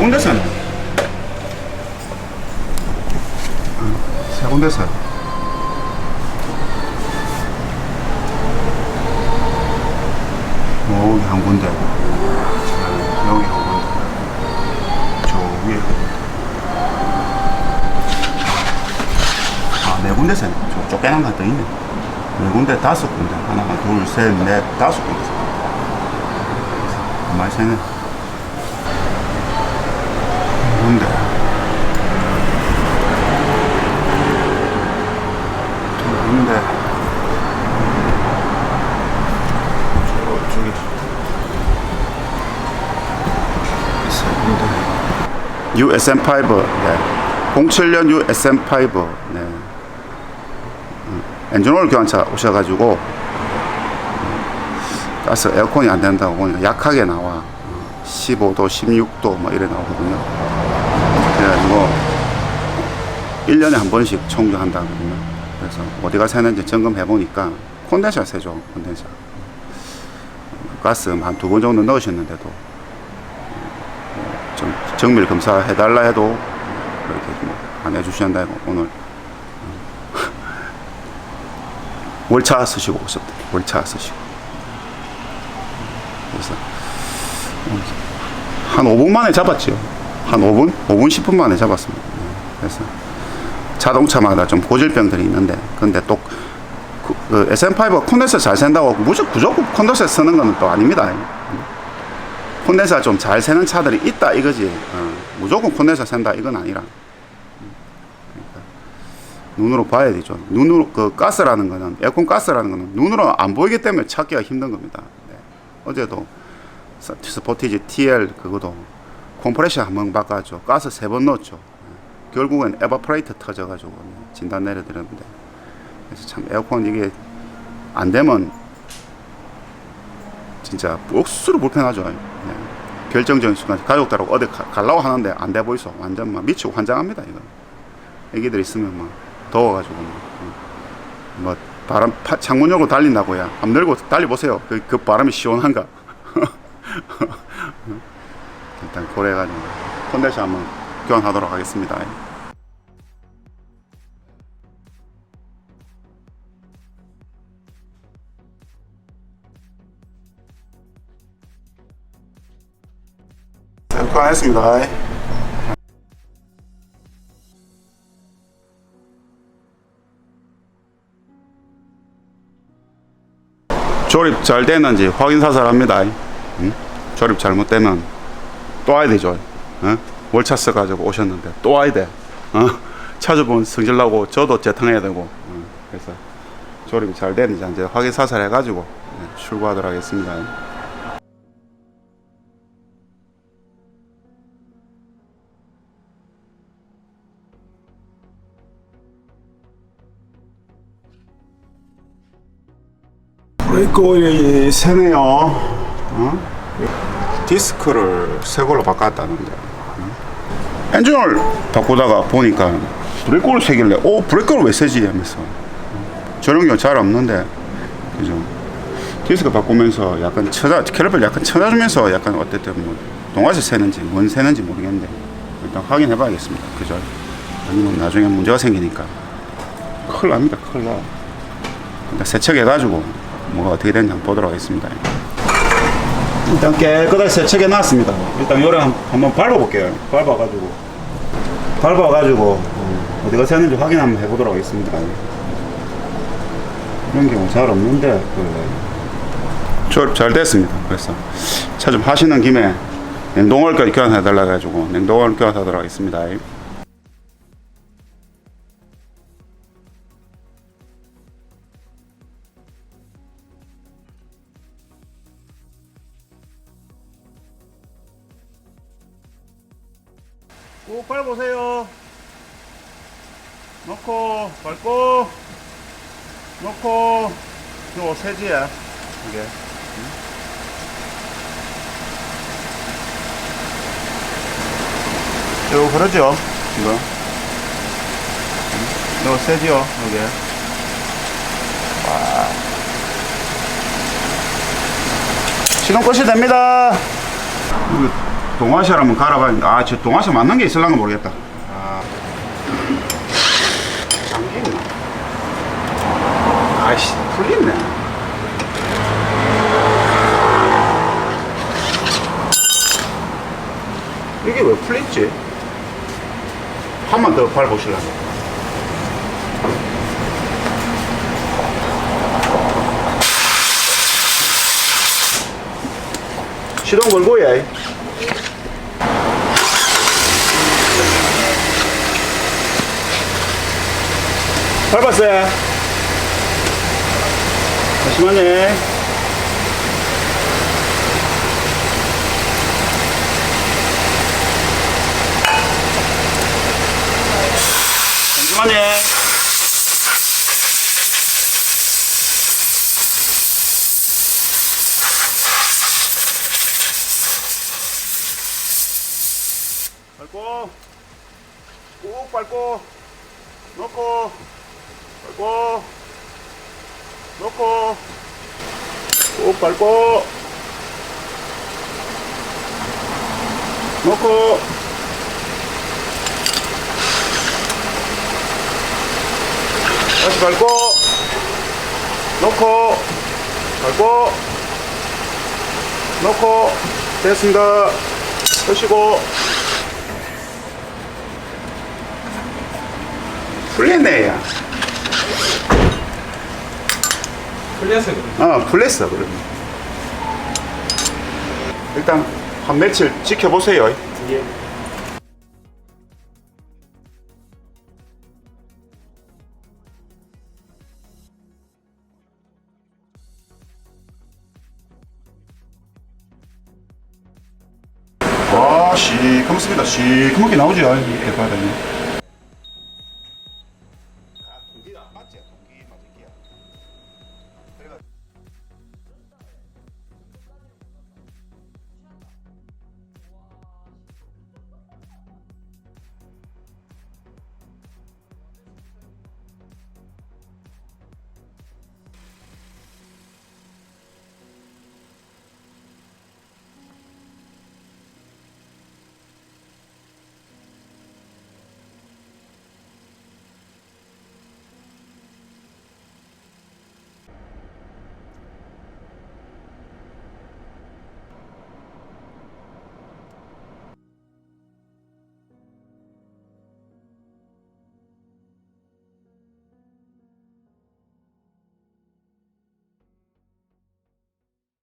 군데서 네세 군데서 여기 한 군데. 네, 여기 한 군데. 저 위에 한 군데. 아 네 군데서 저 쫓겨난 것도 있네 네 군데 다섯 군데. 하나 둘 셋 넷 다섯 군데. 많이 세네 두 군데 저, 저기. 세 군데 USM5 네. 07년 USM5 네. 음, 엔진오일 교환차 오셔가지고 가스 에어컨이 안 된다고 보니까 약하게 나와. 15도 16도 뭐 이래 나오거든요 그래가지고 1년에 한 번씩 청소한다거든요. 그래서 어디가 새는지 점검해 보니까 콘덴서 새죠 콘덴서 가스 한 두 번 정도 넣으셨는데도 좀 정밀 검사 해 달라 해도 그렇게 뭐안 해주신다 고 오늘 월차 쓰시고 오셨다 월차 쓰시고. 그래서 한 5분 만에 잡았죠. 한 5분? 5분 10분 만에 잡았습니다. 네. 그래서 자동차마다 좀 고질병들이 있는데 근데 또 그, 그 SM5가 콘덴서 잘 샌다고 무조건 무조건 콘덴서 쓰는 건 또 아닙니다. 콘덴서가 좀잘 새는 차들이 있다 이거지. 어, 무조건 콘덴서 샌다 이건 아니라. 그러니까 눈으로 봐야 되죠. 눈으로 그 가스라는 거는 에어컨 가스라는 거는 눈으로 안 보이기 때문에 찾기가 힘든 겁니다. 네. 어제도 스- 스포티지 TL 그거도 컴프레셔 한 번 바꿨죠. 가스 세 번 넣었죠. 네. 결국엔 에바프레이터 터져가지고 진단 내려드렸는데 그래서 참 에어컨 이게 안 되면 진짜 억수로 불편하죠. 네. 결정적인 순간 가족들하고 어디 가, 가려고 하는데 안 돼 보이소. 완전 막 미치고 환장합니다 이거. 애기들 있으면 막 더워가지고 막, 어. 뭐 바람 파, 창문 열고 달린다고야. 한번 열고 달려보세요. 그, 그 바람이 시원한가. 일단 고래가지고 컨덴서 한번 교환하도록 하겠습니다. 네, 교환했습니다. 조립 잘 되는지 확인 사살합니다. 응? 조립 잘못되면 또 와야 되죠. 어? 월차 써가지고 오셨는데 또 와야 돼. 어? 차주분 성질 나고 저도 재탕해야 되고. 어? 그래서 조립이 잘 되는지 이제 확인 사살해가지고 네, 출고하도록 하겠습니다. 브레이크 오일이 새네요. 어? 디스크를 새 걸로 바꿨다는데. 어? 엔진을 바꾸다가 보니까 브레이크 오일 새길래, 오, 브레이크 오일 왜 새지? 하면서. 경우 잘 없는데, 그죠? 디스크 바꾸면서 약간 쳐다, 캐럴을 약간 쳐다주면서 약간 어쨌든 뭐, 동화에서 새는지, 뭔 새는지 모르겠는데, 일단 확인해 봐야겠습니다. 그죠? 아니면 나중에 문제가 생기니까. 큰일 납니다, 큰일 나. 일단 세척해 가지고 뭐가 어떻게 되는지 한번 보도록 하겠습니다. 일단 깨끗하게 세척해 놨습니다. 일단 한- 한번 밟아볼게요. 밟아가지고 밟아가지고 어, 어디가 새는지 확인 한번 해보도록 하겠습니다. 이런 경우 잘 없는데 그 조립 잘 됐습니다. 그래서 차 좀 하시는 김에 냉동월까지 교환해달라 가지고 냉동월 교환하도록 하겠습니다. 보세요. 놓고, 밟고, 놓고, 요 세지야, 이게. 요 그러죠, 이거. 요 세지요, 이게. 와. 시동 끄시 됩니다. 동아시아를 한번 갈아봤는데 아저 동아시아 맞는 게 있을랑가 모르겠다 아 잠기나 아이씨 풀렸네 이게 왜 풀렸지? 한 번 더 밟으실라고 시동 걸고 해. 밟았어요. 잠시만요. 잠시만요. 밟고 꾹 밟고 놓고 밟고. 놓고. 꾹 밟고. 놓고. 다시 밟고. 놓고. 밟고. 놓고. 됐습니다. 펴시고. 풀렸네 야. 풀렸어요. 어 풀렸어 그러면 일단 한 며칠 지켜보세요 예. 아 시커멓습니다 시커멓게 나오죠 봐야 되네